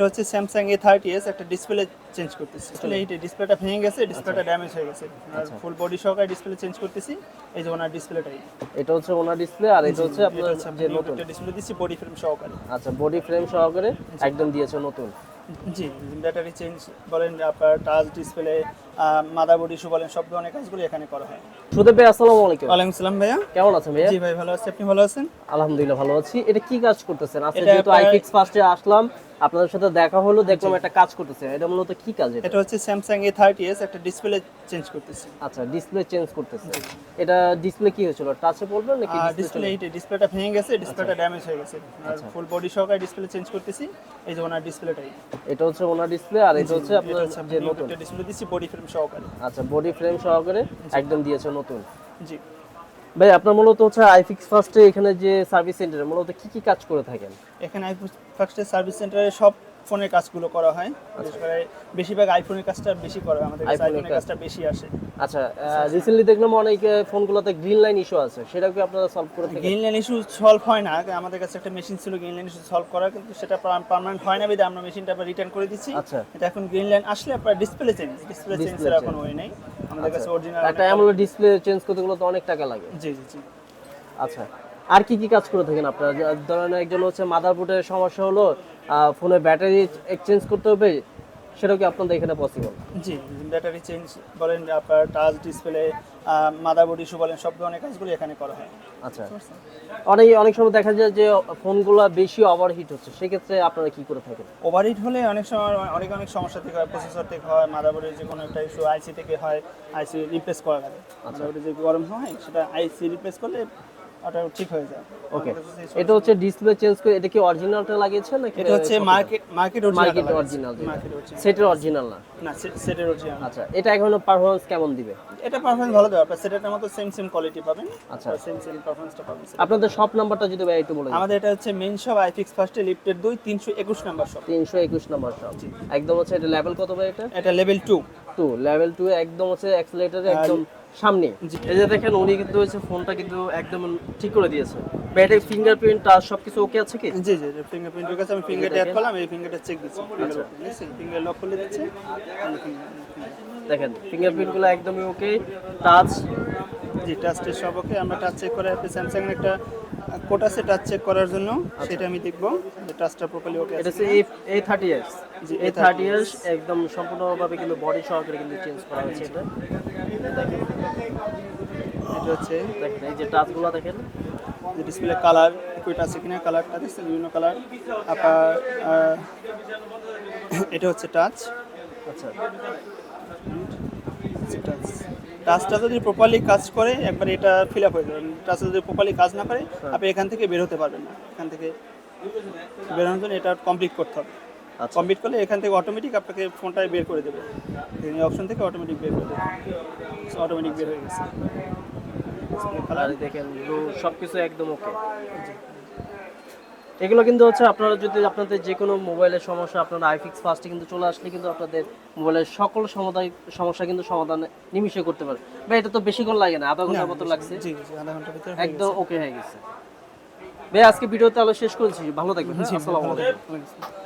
এটা হচ্ছে Samsung A thirty S একটা ডিসপ্লে চেঞ্জ করতেছি। আসলে এই ডিসপ্লেটা ভেঙে গেছে ডিসপ্লেটা ড্যামেজ হয়ে গেছে। আর ফুল বডি সহকারে ডিসপ্লে চেঞ্জ করতেছি এই যে ওনার ডিসপ্লেটাই এটা হচ্ছে ওনার ডিসপ্লে আর এটা হচ্ছে আপনার যে নতুন। ডিসপ্লে দিচ্ছি বডি ফ্রেম সহকারে। আচ্ছা বডি ফ্রেম সহকারে একদম দিয়েছে নতুন। জি ব্যাটারি চেঞ্জ বলেন আপনার touch display mother body issue বলেন সব ধরনের কাজগুলো এখানে করা হয়। সুদেব ভাই আসসালামু আলাইকুম। ওয়ালাইকুম সালাম ভাইয়া। কেমন আছেন ভাইয়া? জি ভাই ভালো আছি। আপনি ভালো আছেন? আলহামদুলিল্লাহ ভালো আছি। এটা কি কাজ করতেছেন? আজকে যেহেতু আইফিক্স ফার্স্টে আসলাম আপনাদের সাথে দেখা হলো দেখলাম একটা কাজ করতেছে। এটা মূলত কি কাজ এটা? এটা হচ্ছে স্যামসাং এ থার্টি এস একটা ডিসপ্লে চেঞ্জ করতেছি। আচ্ছা ডিসপ্লে চেঞ্জ করতেছে। এটা ডিসপ্লে কি হয়েছিল? টাচে পড়বে নাকি ডিসপ্লে ডিসপ্লে ডিসপ্লেটা ভেঙে গেছে ডিসপ্লেটা ড্যামেজ হয়ে গেছে। আচ্ছা। ফুল বডি সহকারে ডিসপ্লে চেঞ্জ করতেছি। এই যে ওনার ডিসপ্লেটাই এটা হচ্ছে ওনার ডিসপ্লে আর এটা হচ্ছে আপনার যে নতুন। ডিসপ্লে দিচ্ছি বডি ফ্রেম সহকারে। আচ্ছা বডি ফ্রেম সহকারে একদম দিয়েছে নতুন। জি। ভাই আপনার মূলত হচ্ছে আইফিক্স ফার্স্টে এখানে যে সার্ভিস সেন্টারে মূলত কি কি কাজ করে থাকেন? এখানে আইফিক্স ফার্স্টে সার্ভিস সেন্টারে সব ফোনের কাজগুলো করা হয়। বিশেষ করে বেশিরভাগ আইফোনের কাজটা বেশি করা হয় আমাদের কাছে আইফোনের কাজটা বেশি আসে। আচ্ছা রিসেন্টলি দেখলাম অনেক ফোনগুলোতে গ্রিন লাইন ইস্যু আছে সেটা কি আপনারা সলভ করে থাকেন? গ্রিন লাইন ইস্যু সলভ হয় না আমাদের কাছে একটা মেশিন ছিল গ্রিন লাইন ইস্যু সলভ করা কিন্তু সেটা পার্মানেন্ট হয় না বিধে আমরা মেশিনটা আবার রিটার্ন করে দিচ্ছি। আচ্ছা। এটা এখন গ্রিন লাইন আসলে আপনার ডিসপ্লে চেঞ্জ ডিসপ্লে চেঞ্জ চেঞ্জের এখন। ওই নেই। আমাদের কাছে অরিজিনাল একটা অ্যামোলেড ডিসপ্লে চেঞ্জ করতে গেলে তো অনেক টাকা লাগে। জি জি জি। আচ্ছা। আর কি কি কাজ করে থাকেন আপনারা? ধরেন একজন হচ্ছে মাদারবোর্ডের সমস্যা হলো ফোনের ব্যাটারি এক্সচেঞ্জ করতে হবে সেটাও কি আপনাদের এখানে পসিবল জি ব্যাটারি চেঞ্জ বলেন আপনার touch display mother body issue বলেন সব ধরনের কাজগুলো এখানে করা হয়। আচ্ছা। অনেক অনেক সময় দেখা যায় যে ফোনগুলো বেশি ওভারহিট হচ্ছে সেক্ষেত্রে আপনারা কি করে থাকেন? ওভারহিট হলে অনেক সময় অনেক অনেক সমস্যা থেকে হয় প্রসেসর থেকে হয় মাদারবোর্ডের যে কোনো একটা ইস্যু আইসি থেকে হয় আইসি রিপ্লেস করা লাগে। মাদারবোর্ডে যে গরম হয় সেটা আইসি রিপ্লেস করলে ওটা ঠিক হয়ে যায়। ওকে এটা হচ্ছে ডিসপ্লে চেঞ্জ করে এটা কি অরিজিনালটা লাগিয়েছেন নাকি এটা হচ্ছে market market original market original সেটের অরিজিনাল না? না সেটের অরিজিনাল আচ্ছা এটা এখন পারফরমেন্স কেমন দিবে? এটা পারফরমেন্স ভালো দেওয়া আপনার সেটের মতো সেম সেম কোয়ালিটি পাবেন। আচ্ছা। সেম সেম পারফরমেন্সটা পাবেন আপনাদের শপ নাম্বারটা যদি ভাই একটু বলে আমাদের এটা হচ্ছে মেন শপ আইফিক্স ফার্স্টে লিফটের দুই তিনশো একুশ নাম্বার শপ তিনশো একুশ নাম্বার শপ একদম হচ্ছে এটা লেভেল কত ভাই এটা? এটা level two two level two একদম হচ্ছে অ্যাক্সিলারেটর একদম সামনে। এই যে দেখেন উনি কিন্তু হচ্ছে ফোনটা কিন্তু একদম ঠিক করে দিয়েছে। ব্যাটারি ফিঙ্গারপ্রিন্ট টাচ সবকিছু ওকে আছে কি? জি জি ফিঙ্গারপ্রিন্টের কাছে আমি ফিঙ্গার ট্যাপ করলাম এই ফিঙ্গারটা চেক দিচ্ছি। ফিঙ্গার লক করে দিচ্ছে। দেখেন ফিঙ্গারপ্রিন্টগুলো একদমই ওকে টাচ জি টাচ টেস্ট সব ওকে আমরা টাচ চেক করে একটা স্যামসাং এর একটা কোড আছে টাচ চেক করার জন্য সেটা আমি দেখব যে টাচটা প্রপারলি ওকে এটা হচ্ছে এ থার্টি এস জি, এ থার্টি এস একদম সম্পূর্ণভাবে কিন্তু বডি সহকারে কিন্তু চেঞ্জ করা হয়েছে এটা। এটা হচ্ছে দেখেন এই যে টাচগুলো দেখেন। যে ডিসপ্লে কালার কুইট আছে কিনা কালারটা দেখছেন বিভিন্ন কালার আহ, এটা হচ্ছে টাচ আচ্ছা। টাচ টাচটা যদি প্রপারলি কাজ করে একবার এটা ফিল আপ হয়ে যাবে। টাচটা যদি প্রপারলি কাজ না করে আপনি এখান থেকে বের হতে পারবেন না। এখান থেকে বেরোনোর জন্য এটা কমপ্লিট করতে হবে। আচ্ছা। কমপ্লিট করলে এখান থেকে অটোমেটিক আপনাকে ফোনটা বের করে দেবে। এই অপশন থেকে অটোমেটিক বের করে দেবে। অটোমেটিক বের হয়ে গেছে। দেখেন সব কিছু একদম ওকে এগুলো কিন্তু হচ্ছে আপনারা যদি আপনাদের যে কোনো মোবাইলের সমস্যা আপনারা আইফিক্স ফার্স্টে কিন্তু চলে আসলে কিন্তু আপনাদের মোবাইলের সকল সমাধান সমস্যা কিন্তু সমাধান নিমিশে করতে পারে ভাই এটা তো বেশিক্ষণ লাগে না আধা ঘণ্টার মতো লাগছে। জি জি আধা ঘণ্টার ভিতরে একদম ওকে হয়ে গেছে। ভাই আজকে ভিডিও তাহলে শেষ করছি। ভালো থাকবেন? আসসালামু আলাইকুম।